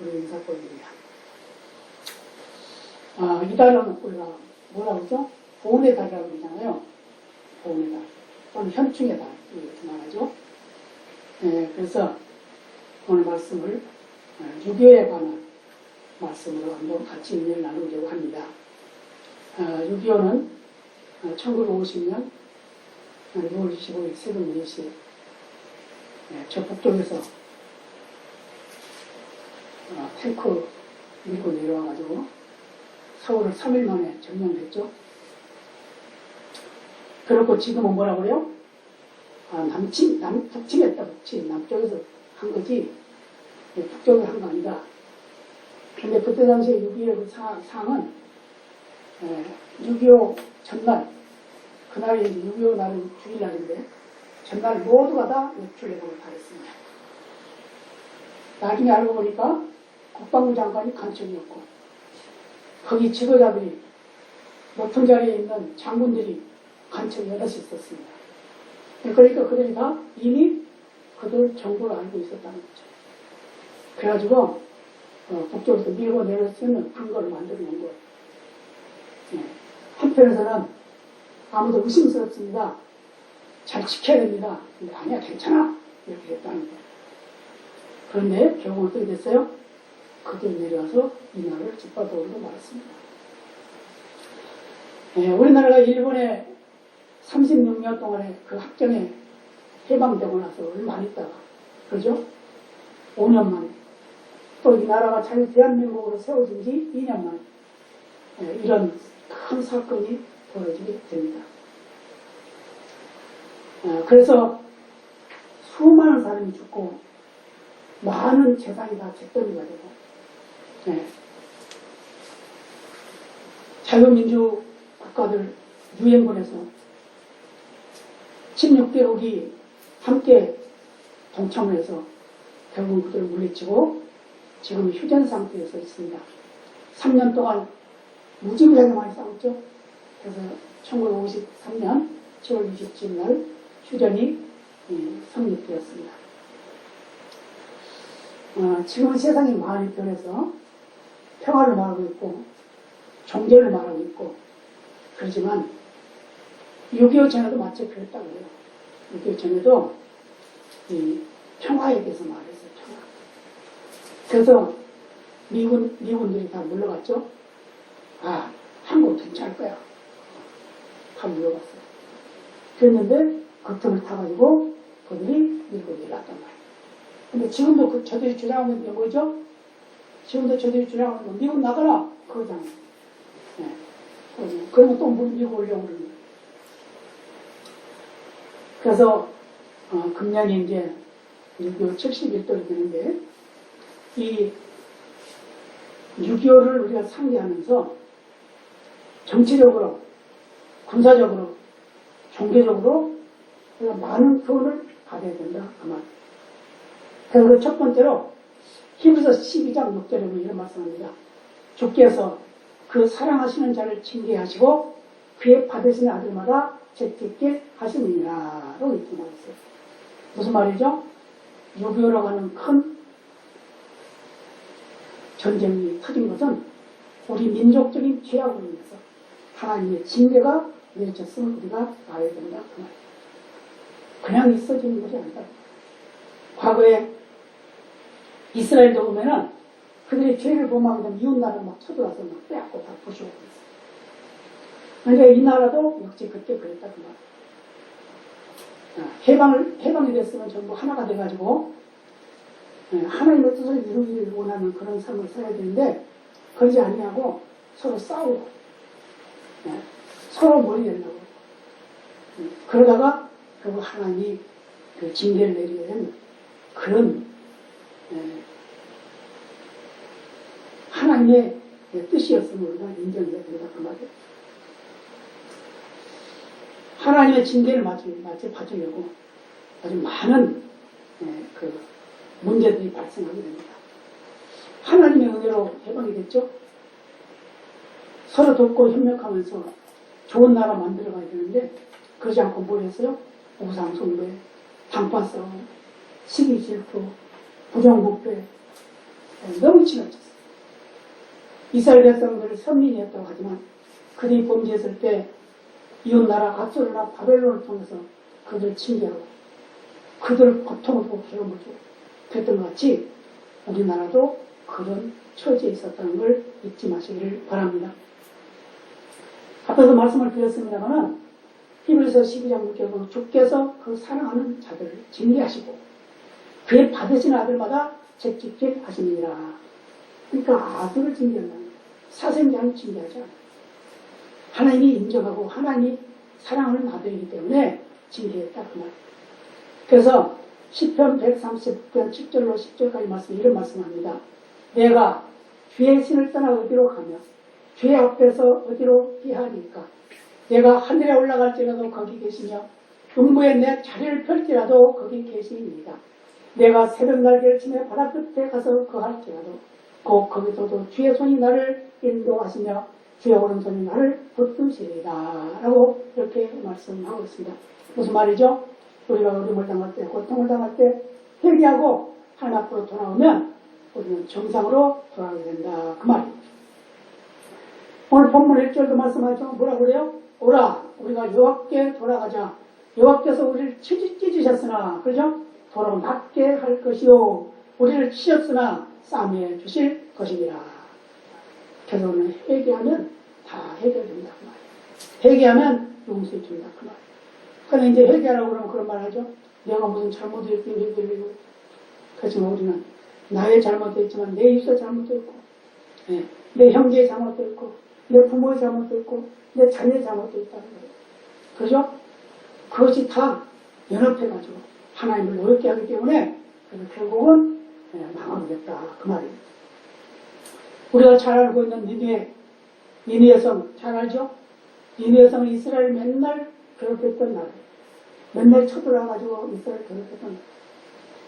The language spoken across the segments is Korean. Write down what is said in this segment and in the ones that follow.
우리 인사권입니다. 아, 이달은 우리가 뭐라고 그러죠? 보훈의 달이라고 그러잖아요. 보훈의 달. 또는 현충의 달. 이렇게 말하죠. 예, 그래서 오늘 말씀을 어, 유교에 관한 말씀으로 한번 같이 의미를 나누려고 합니다. 어, 6.25는 1950년 6월 25일 새벽 4시 예, 저 북쪽에서 어, 탱크 밀고 내려와가지고 서울을 3일 만에 점령했죠. 그렇고 지금은 뭐라고 그래요? 아, 남침, 남, 북침했다, 북침. 남쪽에서 한 거지, 예, 북쪽에서 한 거 아니다. 근데 그때 당시에 6.25그 상, 상은, 예, 6.25 전날, 그날이 6.25 날은 주일날인데, 전날 모두가 다 외출해라고 가했습니다. 나중에 알고 보니까 국방부 장관이 간첩이었고, 거기 지도자들이, 높은 자리에 있는 장군들이 간첩이 여럿이 있었습니다. 그러니까 그들이 다 이미 그들 정보를 알고 있었다는 거죠. 그래가지고, 어, 북쪽에서 밀고 내릴 수 있는 근거를 만들어 놓은 거예요. 예. 한편에서는 아무도 의심스럽습니다. 잘 지켜야 됩니다. 근데 아니야, 괜찮아. 이렇게 했다는 거예요. 그런데 결국 어떻게 됐어요? 그들 내려와서 이 나라를 짓밟아오고 말았습니다. 예, 우리나라가 일본에 36년 동안에 그 합정에 해방되고 나서 얼마 안 있다가, 그죠? 5년 만에. 또 이 나라가 자유 대한민국으로 세워진 지 2년 만에. 예, 이런 큰 사건이 벌어지게 됩니다. 어, 그래서 수많은 사람이 죽고 많은 재산이 다 잿더미가 되고 예. 자유민주 국가들 유엔군에서 16개국이 함께 동참을 해서 결국 그들을 물리치고 지금 휴전 상태에서 있습니다. 3년 동안 무지무지하게 싸웠죠. 그래서 1953년 7월 27일 날 휴전이 예, 성립되었습니다. 어, 지금은 세상이 많이 변해서 평화를 말하고 있고 종교를 말하고 있고 그러지만 6.25 전에도 마치 그랬다고 해요. 6.25 전에도 이 평화에 대해서 말했어요. 평화. 그래서 미군, 미군들이 다 물러갔죠. 아, 한국 괜찮을 거야. 다 물러갔어요. 그랬는데 그 틈을 타가지고 그들이 밀고 내려왔단 말이에요. 근데 지금도 그 저들이 주장하고 있는 게 뭐죠? 지금도 저들이 주장하는 건 미국 나가라! 그거잖아요. 네. 그러면 또 오려고 그러는 거예요. 그래서 어, 금년이 이제 6.25 71돌이 되는데 이 6.25를 우리가 상기하면서 정치적으로, 군사적으로, 종교적으로 우리가 많은 교훈을 받아야 된다. 아마. 그래서 첫 번째로 히브리서 12장 6절에 보면 이런 말씀합니다. 주께서 그 사랑하시는 자를 징계 하시고 그의 받으시는 아들마다 재택게 하시느니라로 이렇게 말했어요. 무슨 말이죠? 6.25라고 하는 큰 전쟁이 터진 것은 우리 민족적인 죄악으로 인해서 하나님의 징계가 내려졌음을 우리가 알아야 된다. 그냥 있어지는 것이 아니다. 과거에 이스라엘도 보면은 그들의 죄를 범하게 되면 이웃 나라를 막 쳐들어와서 막 빼앗고 다 부수고 그랬어요. 그러니까 이 나라도 역시 그때 그랬다. 그 말이에요. 해방을, 해방이 됐으면 전부 하나가 돼가지고 예, 하나님의 뜻을 이루기를 원하는 그런 삶을 살아야 되는데 그러지 아니하고 서로 싸우고 예, 서로 머리 내려고 예, 그러다가 결국 하나님이 그 징계를 내리게 되는 그런 예, 하나님의 뜻이었음을 우리가 인정해야 된다 그 말이에요. 하나님의 징계를 받으려고 아주 많은 예, 그 문제들이 발생하게 됩니다. 하나님의 은혜로 해방이 됐죠. 서로 돕고 협력하면서 좋은 나라 만들어 가야 되는데 그러지 않고 뭘 했어요? 우상 숭배, 당파 싸움, 시기 질투, 부정부패, 통치를 쳤어요. 이스라엘 백성들을 선민이었다고 하지만 그들이 범죄했을 때 이웃나라 압수르나 바벨론을 통해서 그들을 징계하고 그들을 고통을 주고 괴로움을 그랬던 것 같이 우리나라도 그런 처지에 있었다는 걸 잊지 마시기를 바랍니다. 앞에서 말씀을 드렸습니다만은 히브리서 12장 6절 보면 주께서 그 사랑하는 자들을 징계하시고 그의 받으신 아들마다 채찍질 하시느니라. 그러니까 아들을 거예요. 사생자는 징계하지. 하나님이 인정하고 하나님이 사랑하는 아들이기 때문에 징계했다 그 말이에요. 그래서 10편 130편 7절로 10절까지 말씀 이런 말씀합니다. 내가 주의 신을 떠나 어디로 가며 주의 앞에서 어디로 피하리까 내가 하늘에 올라갈지라도 거기 계시며 음부에 내 자리를 펼지라도 거기 계시니이다. 내가 새벽 날개를 치며 바다 끝에 가서 거할지라도 곧 거기서도 주의 손이 나를 인도하시며 주의 오른손이 나를 붙드시리다. 라고 이렇게 말씀하고 있습니다. 무슨 말이죠? 우리가 어려움을 당할 때, 고통을 당할 때 회개하고 하나님 앞으로 돌아오면 우리는 정상으로 돌아가게 된다. 그 말입니다. 오늘 본문 1절도 말씀하죠. 뭐라 그래요? 오라, 우리가 여호와께 돌아가자. 여호와께서 우리를 찢으셨으나, 그죠? 도로 낫게 할 것이요. 우리를 치셨으나 싸매 주실 것입니다. 그래서 우리는 회개하면 다 해결된다. 그 말이에요. 회개하면 용서해 준다. 그 말이에요. 근데 이제 회개하라고 그러면 그런 말 하죠. 내가 무슨 잘못을 했더니 회개를 그렇지만 우리는 나의 잘못도 있지만 내 입사 잘못도 있고, 예, 내 형제의 잘못도 있고, 내 부모의 잘못도 있고, 내 자녀의 잘못도 있다는 거예요. 그죠? 그것이 다 연합해가지고 하나님을 노엽게 하기 때문에 결국은 예, 망하겠다. 그 말이에요. 우리가 잘 알고 있는 니누의, 니누의 성, 잘 알죠? 니누의 성은 이스라엘 맨날 괴롭혔던 나라예요. 맨날 쳐들어와가지고 이스라엘 괴롭혔던 나라예요.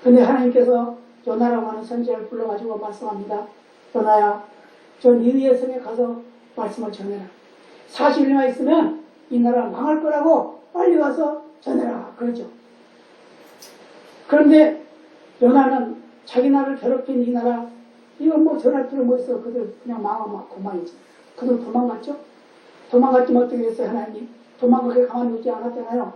근데 하나님께서 요나라고 하는 선지자를 불러가지고 말씀합니다. 요나야, 저 니누의 성에 가서 말씀을 전해라. 40일만 있으면 이 나라 망할 거라고 빨리 가서 전해라. 그러죠. 그런데 요나는 자기 나라를 괴롭힌 이 나라, 이건 뭐 전할 필요 뭐 있어. 그들 그냥 망하면 그만이지. 그들 도망갔죠? 도망갔지만 어떻게 됐어요, 하나님? 도망가게 가만히 있지 않았잖아요.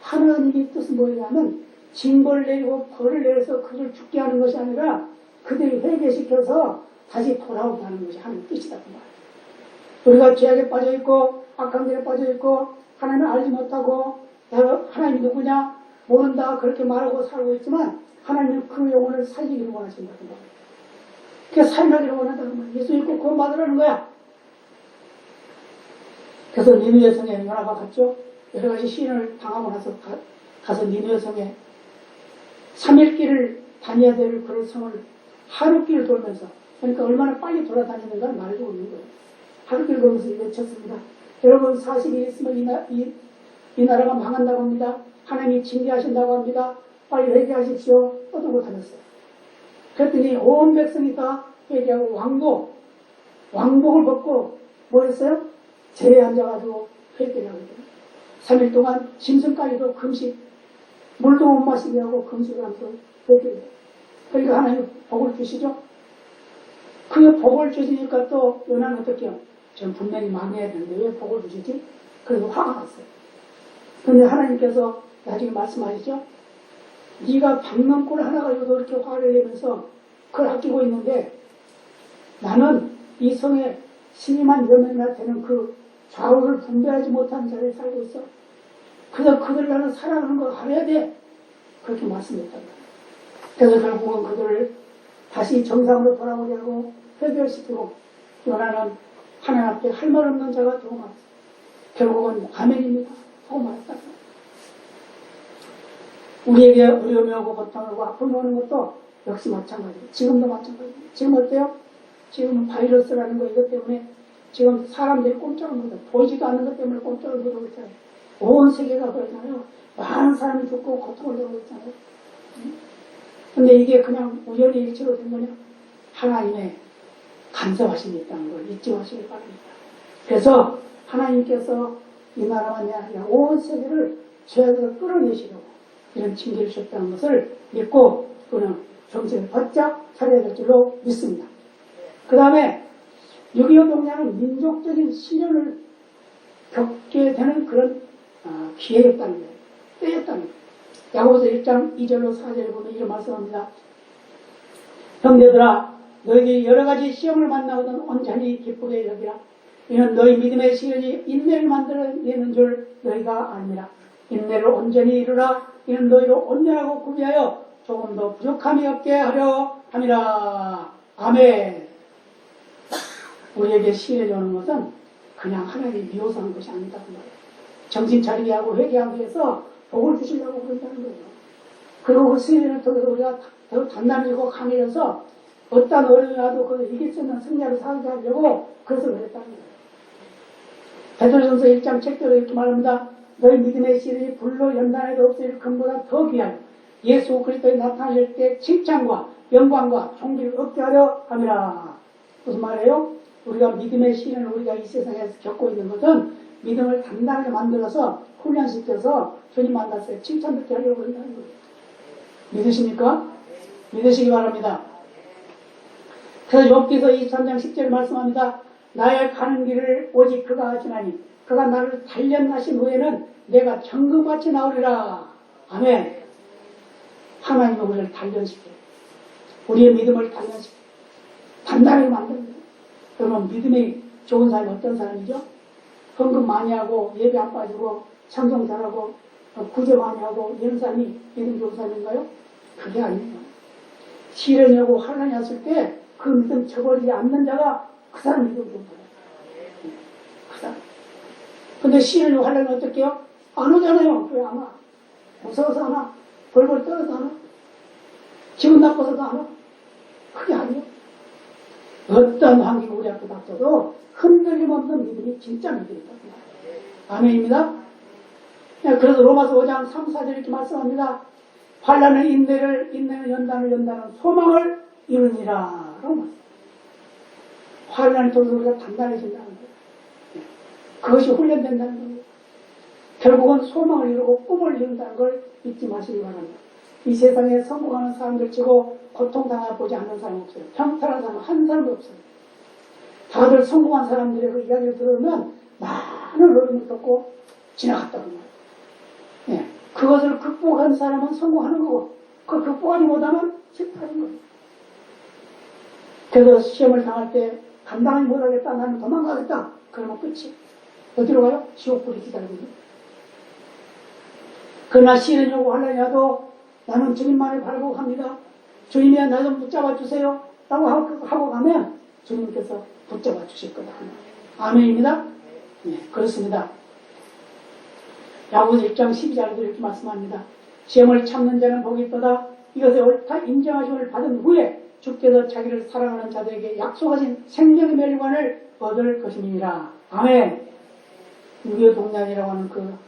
하나님의 뜻은 뭐냐면, 징벌을 내리고 벌을 내려서 그들 죽게 하는 것이 아니라 그들이 회개시켜서 다시 돌아오게 하는 것이 하나님의 뜻이다. 그 말이에요. 우리가 죄악에 빠져 있고 악한 길에 빠져 있고 하나님을 알지 못하고 하나님이 누구냐 모른다 그렇게 말하고 살고 있지만 하나님은 그 영혼을 살리기를 원하신다는 거예요. 그래서 살려기를 원한다는 거예요. 예수 믿고 구원받으라는 거야. 그래서 니누의 성에 연합가 갔죠. 여러 가지 시인을 당하고 나서 가, 가서 니누의 성에 3일 길을 다녀야 될 그런 성을 하루 길을 돌면서 그러니까 얼마나 빨리 돌아다니는가를 말해주고 있는 거예요. 하루길 보면서 외쳤습니다. 여러분 40일 있으면 이, 나, 이, 이 나라가 망한다고 합니다. 하나님이 징계하신다고 합니다. 빨리 회개하십시오. 떠들고 다녔어요. 그랬더니 온 백성이 다 회개하고 왕도 왕복을 벗고 뭐 했어요? 제에 앉아가지고 회개를 하거든요. 3일 동안 짐승까지도 금식 물도 못 마시게 하고 금식을 하면서 회개를 해요. 그러니까 하나님 복을 주시죠. 그 복을 주시니까 또 요나는 어떻게 해요? 전 분명히 망해야 되는데 왜 복을 주시지? 그래서 화가 났어요. 근데 하나님께서 나중에 말씀하시죠? 네가 방명골 하나 가지고 그렇게 화를 내면서 그걸 아끼고 있는데 나는 이 성에 신임한 여명이나 되는 그 좌우를 분별하지 못한 자리에 살고 있어. 그래서 그들 나는 사랑하는 걸 알아야 돼. 그렇게 말씀했단 말이에요. 그래서 결국은 그들을 다시 정상으로 돌아오게 하고 해결시키고 요나는 하나님 앞에 할 말 없는 자가 말았어요. 결국은 아멘입니다. 말았다. 우리에게 고통이 오고 아픔이 오는 것도 역시 마찬가지예요. 지금도 마찬가지예요. 지금 어때요? 지금은 바이러스라는 거 이것 때문에 지금 사람들이 꼼짝을 못해요. 보이지도 않는 것 때문에 꼼짝을 못하고 있잖아요. 온 세계가 그러잖아요. 많은 사람이 죽고 고통을 겪고 있잖아요. 근데 이게 그냥 우연히 일치로 된 거냐? 하나님의 간섭하심이 있다는 걸 잊지 마시기 바랍니다. 그래서 하나님께서 이 나라만이 아니라 온 세계를 죄악에서 끌어내시려고 이런 징계를 주셨다는 것을 믿고 우리는 정신을 바짝 차려야 될 줄로 믿습니다. 그 다음에 6.25 동량은 민족적인 시련을 겪게 되는 그런 아, 기회였다는 거예요. 때였다는 거예요. 야고보서 1장 2절로 4절에 보면 이런 말씀합니다. 형제들아 너희들이 여러 가지 시험을 만나거든 온전히 기쁘게 여기라. 이는 너희 믿음의 시련이 인내를 만들어내는 줄 너희가 아니라. 인내를 온전히 이루라. 이는 너희를 온전하고 구비하여 조금 더 부족함이 없게 하려 함이라. 아멘. 우리에게 시련이 오는 것은 그냥 하나님이 미워서한 것이 아니다. 정신 차리게 하고 회개하기 위해서 복을 주시려고 그런다는 거예요. 그리고 그 시련을 통해서 우리가 더 단단해지고 강해져서 어떤 어려움이라도 그 이길 수 있는 승리를 살게 하려고 그것을 그랬다는 거예요. 베드로전서 1장 7절에 이렇게 말합니다. 너희 믿음의 시련이 불로 연단해도 없을 금보다 더 귀하여 예수 그리스도에 나타나실 때 칭찬과 영광과 존귀를 얻게 하려 함이라. 무슨 말이에요? 우리가 믿음의 시련을 우리가 이 세상에서 겪고 있는 것은 믿음을 단단하게 만들어서 훈련시켜서 주님 만났을 때 칭찬 듣게 하려고 한다는 거예요. 믿으십니까? 믿으시기 바랍니다. 그래서 욥기서 23장 10절 말씀합니다. 나의 가는 길을 오직 그가 하시나니 그가 나를 단련하신 후에는 내가 정금같이 나오리라. 아멘. 하나님은 우리를 단련시켜요. 우리의 믿음을 단련시켜요. 단단하게 만듭니다. 그러면 믿음이 좋은 사람이 어떤 사람이죠? 헌금 많이 하고 예배 안 빠지고 찬송 잘하고 어, 구제 많이 하고 이런 사람이 믿음 좋은 사람인가요? 그게 아닙니다. 시련이 오고 환란이 왔을 때 그 믿음 저버리지 않는 자가 그 사람 믿음 좋은 사람. 근데 시련이 환란이 어떻게 해요? 안 오잖아요. 왜 안 와? 무서워서 안 와? 벌벌 떨어서 안 와? 기분 나빠서도 안 와? 그게 아니에요. 어떤 환경이 우리 앞에 닥쳐도 흔들림 없는 믿음이 진짜 믿음이다. 아멘입니다. 네, 그래서 로마서 5장 3, 4절 이렇게 말씀합니다. 환란은 인내를, 인내는 연단을, 연단은 소망을 이루니라. 라고 말씀. 환란을 통해서 우리가 단단해진다는 그것이 훈련된다는 거예요. 결국은 소망을 이루고 꿈을 이룬다는 걸 잊지 마시기 바랍니다. 이 세상에 성공하는 사람들 치고 고통당하 보지 않는 사람 없어요. 평탄한 사람 한 사람도 없어요. 다들 성공한 사람들의 그 이야기를 들으면 많은 어려움을 겪고 지나갔다고 말이에요. 예, 그것을 극복한 사람은 성공하는 거고, 그걸 극복하지 못하면 실패하는 거예요. 그래서 시험을 당할 때 감당하지 못하겠다, 나는 도망가겠다. 그러면 끝이. 어디로 가요? 지옥불이 기다리고 있는. 그러나 환란이 와도 나는 주님만을 갑니다. 주님이야 나 좀 붙잡아 주세요. 라고 하고, 가면 주님께서 붙잡아 주실 거다. 아멘입니다. 네, 그렇습니다. 야고보서 1장 12절에도 이렇게 말씀합니다. 시험을 참는 자는 복이 있도다. 이것에 옳다 인정하심을 받은 후에 주께서 자기를 사랑하는 자들에게 약속하신 생명의 멸관을 얻을 것임이니라. 아멘. 6.25 동량이라고 하는 그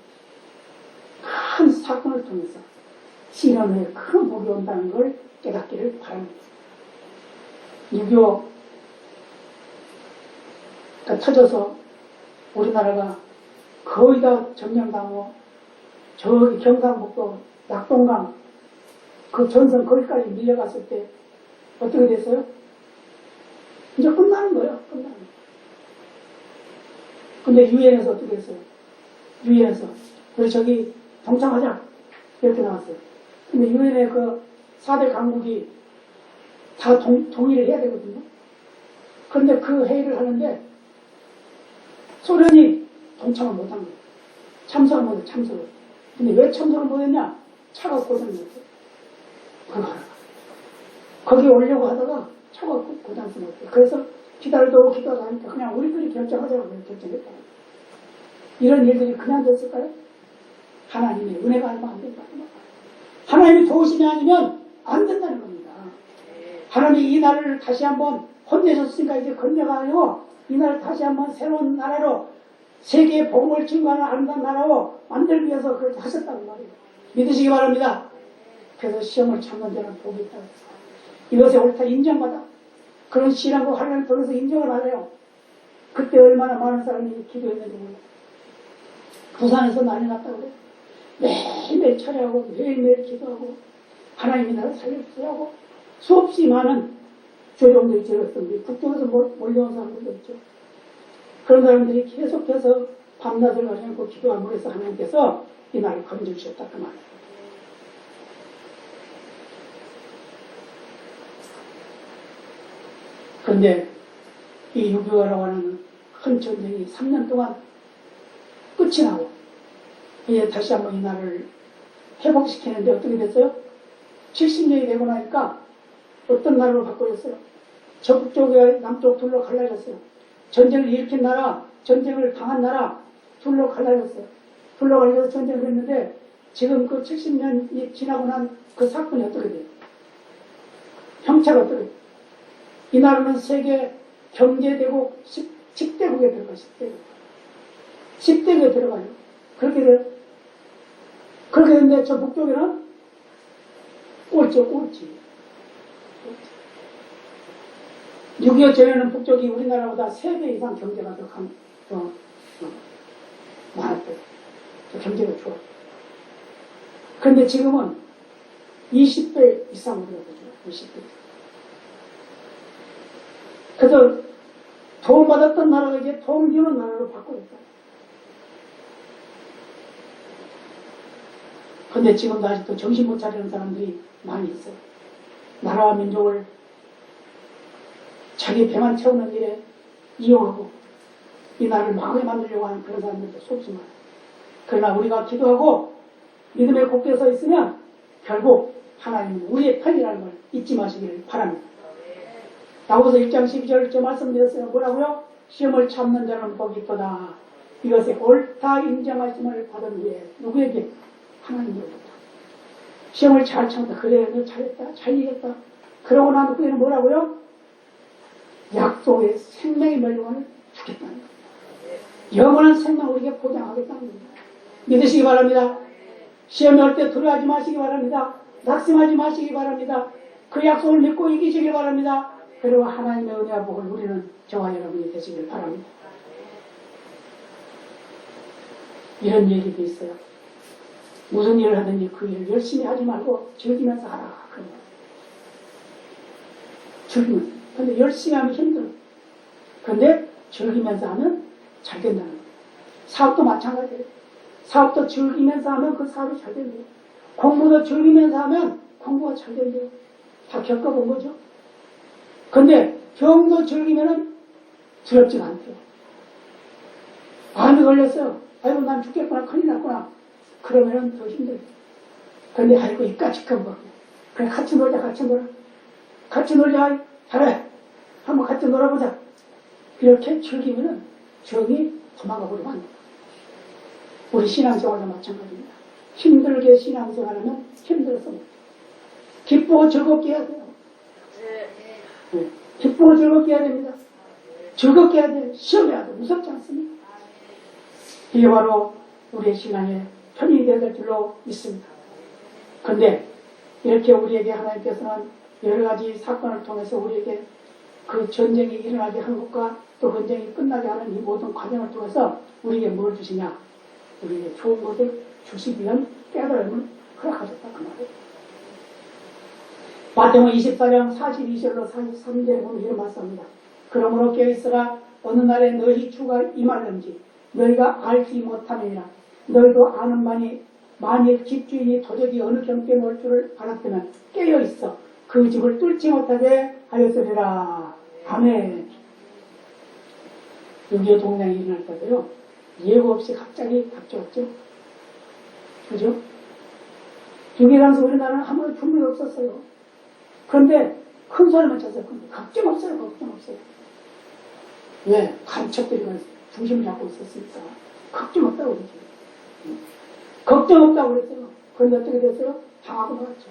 큰 사건을 통해서 후에 큰 복이 온다는 걸 깨닫기를 바랍니다. 6.25가 터져서 우리나라가 거의 다 점령당하고 저기 경상북도 낙동강 그 전선 거기까지 밀려갔을 때 어떻게 됐어요? 이제 끝나는 거예요. 끝나는. 근데 유엔에서 어떻게 했어요? 유엔에서 우리 저기 동참하자 이렇게 나왔어요. 근데 유엔의 그 4대 강국이 다 동, 동의를 해야 되거든요. 그런데 그 회의를 하는데 소련이 동참을 못한 거예요. 참석을 못해, 참석을. 근데 왜 참석을 못했냐? 차가 고장났어요. 그거 하나. 거기 오려고 하다가 차가 고- 고장서 못해요. 그래서 기다리도 기다리도 하니까 그냥 우리들이 결정하자고 결정했다. 이런 일들이 그냥 됐을까요? 하나님의 은혜가 아니면 안 된다. 하나님이 도우심이 아니면 안 된다는 겁니다. 하나님이 이 나라를 다시 한번 혼내셨으니까 이제 건너가요. 이 나라를 다시 한번 새로운 나라로 세계의 복음을 증거하는 아름다운 나라로 만들기 위해서 그렇게 하셨다는 말이에요. 믿으시기 바랍니다. 그래서 시험을 참는 자는 복이 있다. 이것에 옳다 인정받아. 그런 시련과 환란을 통해서 인정을 받아요. 그때 얼마나 많은 사람이 기도했는지 몰라요. 부산에서 난리 났다고. 매일매일 철회하고 매일매일 기도하고 하나님이 나를 살려주세요 하고 수없이 많은 조정들이 지었던데 북쪽에서 몰- 몰려온 사람들도 있죠. 그런 사람들이 계속해서 밤낮을 가지 않고 기도함으로 해서 하나님께서 이 나라를 건져주셨다 그 말이에요. 그런데 이 6.25라고 하는 큰 전쟁이 3년 동안 끝이 나고 이제 다시 한번 이 나라를 회복시키는데 어떻게 됐어요? 70년이 되고 나니까 어떤 나라로 바꿔졌어요? 적극쪽에 남쪽 둘로 갈라졌어요. 전쟁을 일으킨 나라, 전쟁을 당한 나라 둘로 갈라졌어요. 둘로 갈라져서 전쟁을 했는데 지금 그 70년이 지나고 난 그 사건이 어떻게 돼요? 형체가 어떻게 돼요? 이 나라는 세계 경제대국 10, 10대국에 들어가요. 10대국. 10대국에 들어가요. 그렇게 돼요. 그렇게 됐는데 저 북쪽에는 꼴찌, 꼴찌. 6.25 전에는 북쪽이 우리나라보다 3배 이상 경제가 더 강, 더, 어, 많았대요. 더 경제가 좋아. 그런데 지금은 20배 이상으로 되죠. 20배. 그래서 도움받았던 나라가 이제 도움 주는 나라로 바꾸었다. 근데 지금도 아직도 정신 못 차리는 사람들이 많이 있어요. 나라와 민족을 자기 배만 채우는 일에 이용하고 이 나라를 망하게 만들려고 하는 그런 사람들도 많아요. 그러나 우리가 기도하고 믿음에 굳게 서 있으면 결국 하나님은 우리의 편이라는 걸 잊지 마시기를 바랍니다. 야고보서 1장 12절 저 말씀드렸어요. 뭐라고요? 시험을 참는 자는 복이 있도다. 이것에 옳다 인정하심을 받은 후에 누구에게? 하나님으로부터. 시험을 잘 참다. 그래, 너 잘했다. 잘 이겼다. 그러고 난 후에는 뭐라고요? 약속의 생명의 멸류관을 주겠다는 겁니다. 영원한 생명 우리에게 보장하겠다는 겁니다. 믿으시기 바랍니다. 시험에 올때 두려워하지 마시기 바랍니다. 낙심하지 마시기 바랍니다. 그 약속을 믿고 이기시기 바랍니다. 그리고 하나님의 은혜와 복을 우리는 저와 여러분이 되시길 바랍니다. 이런 얘기도 있어요. 무슨 일을 하든지 그 일을 열심히 하지 말고 즐기면서 하라. 그런. 즐기면서. 근데 열심히 하면 힘들어. 근데 즐기면서 하면 잘 된다는 거예요. 사업도 마찬가지예요. 사업도 즐기면서 하면 그 사업이 잘 된대요. 공부도 즐기면서 하면 공부가 잘 된대요. 다 겪어본 거죠. 근데 병도 즐기면은 두렵지가 않대요. 암이 걸렸어요. 아이고 난 죽겠구나 큰일 났구나. 그러면은 더 힘들어요. 근데 아이고 이까지 큰 거. 그래 같이 놀자 같이 놀아. 같이 놀자. 잘해. 한번 같이 놀아보자. 이렇게 즐기면은 정이 도망가 버리면 안 돼요. 우리 신앙생활도 마찬가지입니다. 힘들게 신앙생활하면 힘들어서. 기쁘고 즐겁게 해야. 네. 기쁘고 즐겁게 해야 됩니다. 즐겁게 해야 돼요. 시험해야 돼요. 무섭지 않습니까? 이게 바로 우리의 신앙의 편이 되어야 될 줄로 믿습니다. 근데 이렇게 우리에게 하나님께서는 여러 가지 사건을 통해서 우리에게 그 전쟁이 일어나게 한 것과 또 전쟁이 끝나게 하는 이 모든 과정을 통해서 우리에게 뭘 주시냐? 우리에게 좋은 것을 주시기 위한 깨달음을 허락하셨다 그 말이에요. 마태복음 24장 42절로 43절에 보면 이런 말씀입니다. 그러므로 깨어있어라. 어느 날에 너희 주가 임할는지 너희가 알지 못하느니라. 너희도 아는 만이 만일 집주인이 도적이 어느 경계에 놓을 줄을 알았다면 깨어있어. 그 집을 뚫지 못하게 하였으리라. 아멘. 6.25 동량이 일어날 때도요 예고 없이 갑자기 닥쳐왔죠. 그죠? 6.25 당시 우리나라는 아무런 분명이 없었어요 그런데 큰 소리만. 근데 걱정 없어요. 걱정 없어요. 왜? 간척들이 중심을 잡고 있었으니까. 걱정 없다고 그랬죠. 응. 걱정 없다고 그랬어요. 그런데 어떻게 됐어요? 당하고 나왔죠.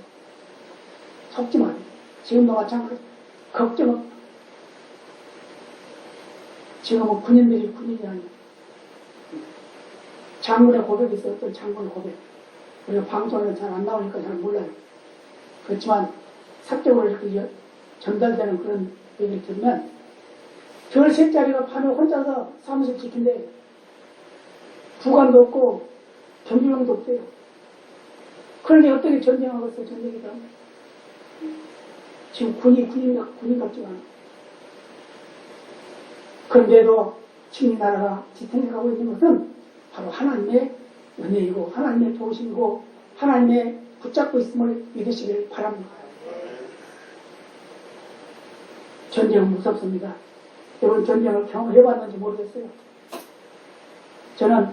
속지 말아요. 지금도 마찬가지. 걱정 없다. 지금은 군인들이 군인이 아니에요. 장군의 고백이. 어떤 장군의 고백. 우리가 방송에는 잘 안 나오니까 잘 몰라요. 그렇지만 사적으로 이렇게 전달되는 그런 얘기를 들으면 별 셋짜리가 밤에 혼자서 사무실 지킨대 부관도 없고 경비병도 없대요. 그런데 어떻게 전쟁하고 있어 전쟁이다. 지금 군이 군인, 같- 군인 않아. 그런데도 지금 이 나라가 지탱해 가고 있는 것은 바로 하나님의 은혜이고 하나님의 도우심이고 하나님의 붙잡고 있음을 믿으시길 바랍니다. 전쟁은 무섭습니다. 여러분 전쟁을 경험해봤는지 모르겠어요. 저는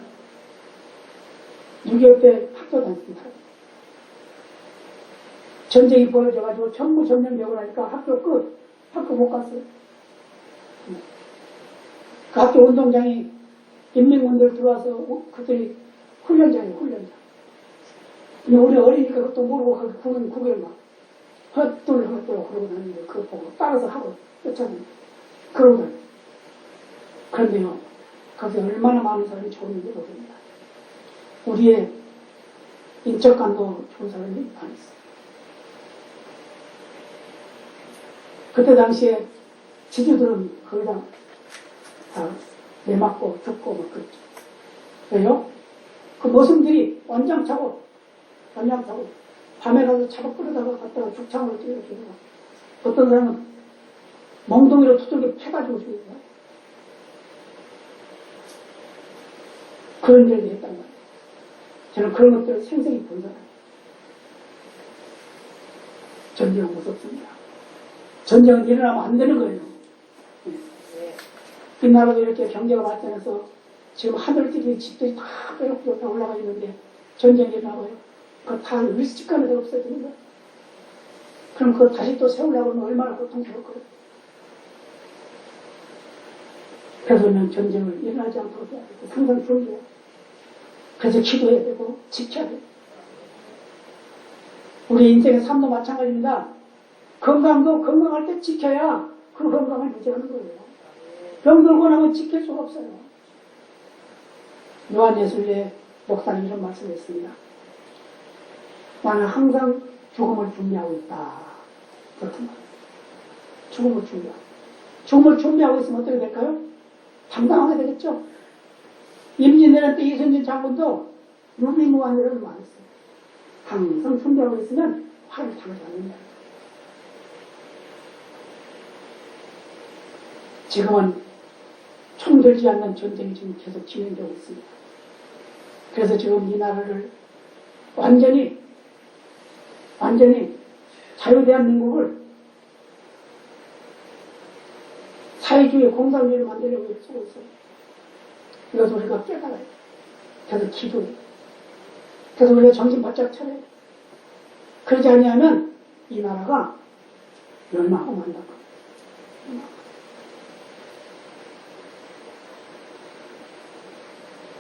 6.25 때 학교 다녔습니다. 전쟁이 벌어져가지고 전부 점령되고 나니까 학교 끝, 학교 못 갔어요. 그 학교 운동장이 인민군들 들어와서 어, 그들이 훈련장이에요, 훈련장. 근데 우리 어리니까 그것도 모르고 거기 구는 구경 막 헛돌 헛돌 그러고 다니는데 그거 보고 따라서 하고 쫓아다니 그러고 다니 그런데요, 거기 얼마나 많은 사람이 좋은지 모릅니다. 우리의 인적관도 좋은 사람이 많이 있어요. 그때 당시에 지주들은 거기다 다 내맞고 죽고 막 그랬죠. 왜요? 그 모습들이 원장차고, 원장차고, 밤에 가서 차고 끌어다가 갔다가 죽창으로 찔러 죽고, 어떤 사람은 멍덩이로 두들겨 패가지고 죽는 거야. 그런 일을 했단 말이에요. 저는 그런 것들을 생생히 본 사람이에요. 전쟁은 무섭습니다. 전쟁은 일어나면 안 되는 거예요. 이 나라도 이렇게 경제가 발전해서 지금 하늘길에 집들이 다 빼놓고 다 올라가 있는데 전쟁이 일어나고요. 그거 다 일시간에 없어지는 거예요. 그럼 그거 다시 또 세우려고 하면 얼마나 고통스러울 거예요. 그래서 우리는 전쟁을 일어나지 않도록 해야 되고 항상 돼. 그래서 기도해야 되고 지켜야 돼. 우리 인생의 삶도 마찬가지입니다. 건강도 건강할 때 지켜야 그 건강을 유지하는 거예요. 병들고 나면 지킬 수가 없어요. 요한 예술의 목사님 이런 말씀을 했습니다. 나는 항상 죽음을 준비하고 있다. 그렇게 말해요. 죽음을 준비하고. 죽음을 준비하고 있으면 어떻게 될까요? 당당하게 되겠죠? 임진왜란 때 이순신 장군도 유비무환이라는 말을 했어요. 항상 준비하고 있으면 화를 당하지 않는다. 지금은 총 들지 않는 전쟁이 지금 계속 진행되고 있습니다. 그래서 지금 이 나라를 완전히, 완전히 자유대한민국을 사회주의 공산주의를 만들려고 쓰고 있어요. 이것을 우리가 깨달아야 돼. 그래서 기도해. 그래서 우리가 정신 바짝 차려야 돼. 그러지 아니하면 이 나라가 멸망하고 만다.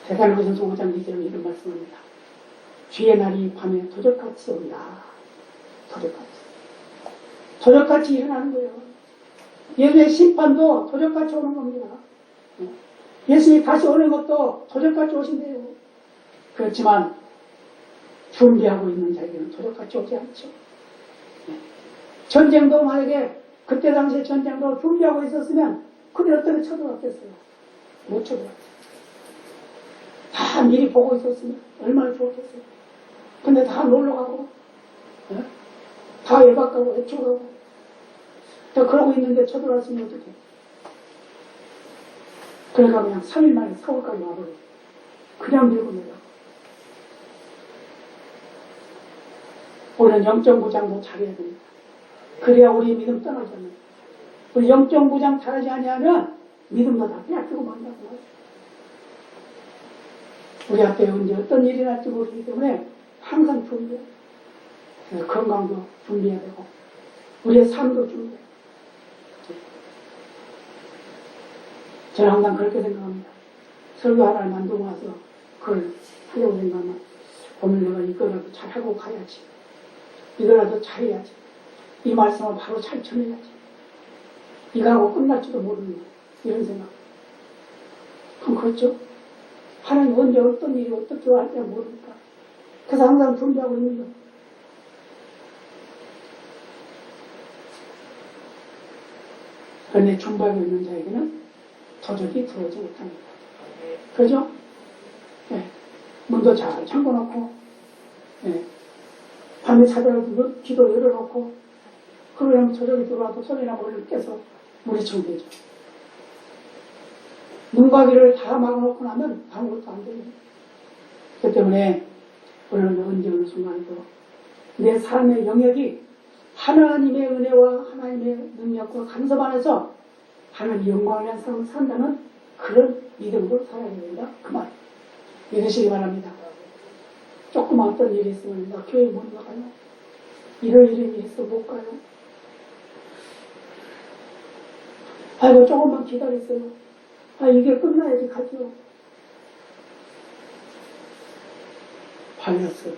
대단한 것은 소고장 2절에 이런 말씀합니다. 주의 날이 밤에 도적같이 온다. 도적같이. 도적같이 일어나는 거예요. 예수의 심판도 도적같이 오는 겁니다. 예수님이 다시 오는 것도 도적같이 오신대요. 그렇지만 준비하고 있는 자에게는 도적같이 오지 않죠. 전쟁도 만약에 그때 당시에 전쟁도 준비하고 있었으면 그들 어떻게 쳐들어왔겠어요? 못 쳐들어왔죠. 다 미리 보고 있었으면 얼마나 좋겠어요. 근데 다 놀러 가고, 예? 다 외박가고, 외출가고, 다 그러고 있는데 쳐들어왔으면 어떡해. 그래가 그냥 3일 만에 서울까지 와버려. 그냥 밀고 내려. 우리는 영정부장도 잘해야 됩니다. 그래야 우리 믿음 않는 우리 영정부장 잘하지 아니하면 믿음도 다 빼앗기고 만다고 우리 앞에 언제 어떤 일이 날지 모르기 때문에 항상 준비해. 건강도 준비해야 되고, 우리의 삶도 준비해. 저는 항상 그렇게 생각합니다. 설교 하나를 만들고 와서 그걸 하려고 생각하면 오늘 내가 이거라도 잘하고 가야지. 이거라도 잘해야지. 이 말씀을 바로 잘 전해야지. 이거하고 끝날지도 모르는 이런 생각. 그럼 그렇죠? 하나님 언제 어떤 일이 어떻게 할지 모르니까. 그래서 항상 준비하고 있는 거. 그런 데 준비하고 있는 자에게는 도적이 들어오지 못합니다. 그죠? 네. 문도 잘 잠궈놓고, 네. 밤에 찾아가서 기도 열어놓고, 그러면 저녁에 들어와도 손이나 머리를 깨서 물이 청되죠. 눈가기를 다 막아놓고 나면 아무것도 안 돼요. 그 때문에 우리는 언제 어느 순간에도 내 삶의 영역이 하나님의 은혜와 하나님의 능력과 간섭 안에서 하나님 영광이라는 삶을 산다는 그런 믿음으로 살아야 된다. 그 말. 믿으시기 바랍니다. 조그만 어떤 일이 있으면 나 교회 못 나가요. 이런 일이 있어 못 가요. 아이고 조금만 기다리세요. 아 이게 끝나야지 가죠. 바이러스.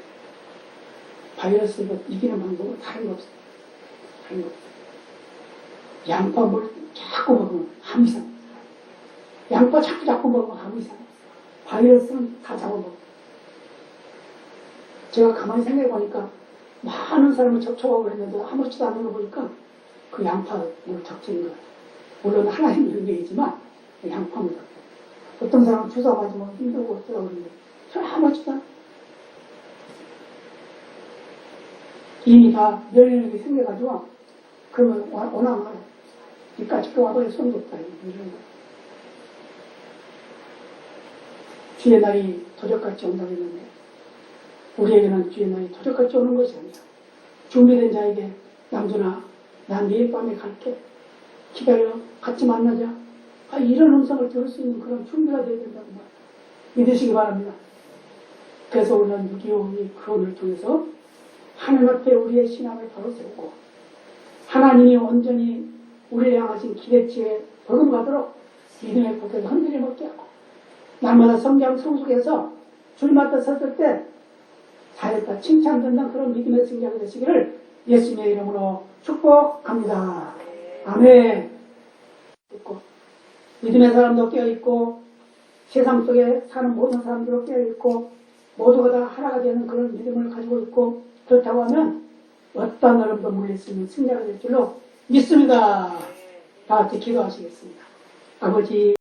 바이러스가 이기는 방법은 다른 거 없어요. 없어요. 양파 물 자꾸 먹으면 아무 이상. 양파 자꾸 자꾸 먹으면 아무 이상. 바이러스는 다 잡아먹어요. 제가 가만히 생각해 보니까 많은 사람을 접촉하고 했는데 아무렇지도 않은 거 보니까 그 양파 물 적체인 것 같아요. 물론 하나님 능력이지만 양파물 적체. 어떤 사람은 주사 맞으면 힘들고 어쩌라고 그러는데 저는 아무렇지도 않아요. 이미 다 면역력이 생겨가지고 그러면 와- 말해. 이까지 또 와봐야 손도 없다. 이런 거. 주의 날이 도적같이 온다고 했는데 우리에게는 주의 날이 도적같이 오는 것이 아니라 준비된 자에게 남준아 난 내일 밤에 갈게 기다려 같이 만나자 아, 이런 음성을 들을 수 있는 그런 준비가 되어야 된다고 말 믿으시기 바랍니다 그래서 우리는 6.25의 그언을 통해서 하늘 앞에 우리의 신앙을 바로 세우고 하나님이 온전히 우리를 향하신 기대치에 버금가도록 믿음의 고개를 흔들림 없게 하고 날마다 성장 성숙해서 줄 맞다 섰을 때 잘했다 칭찬된다는 그런 믿음의 승자가 되시기를 예수님의 이름으로 축복합니다. 아멘. 믿음의 사람도 깨어있고 세상 속에 사는 모든 사람들도 깨어있고 모두가 다 하나가 되는 그런 믿음을 가지고 있고 그렇다고 하면 어떤 어려움도 승자가 될 줄로 믿습니다. 다 같이 기도하시겠습니다. 아버지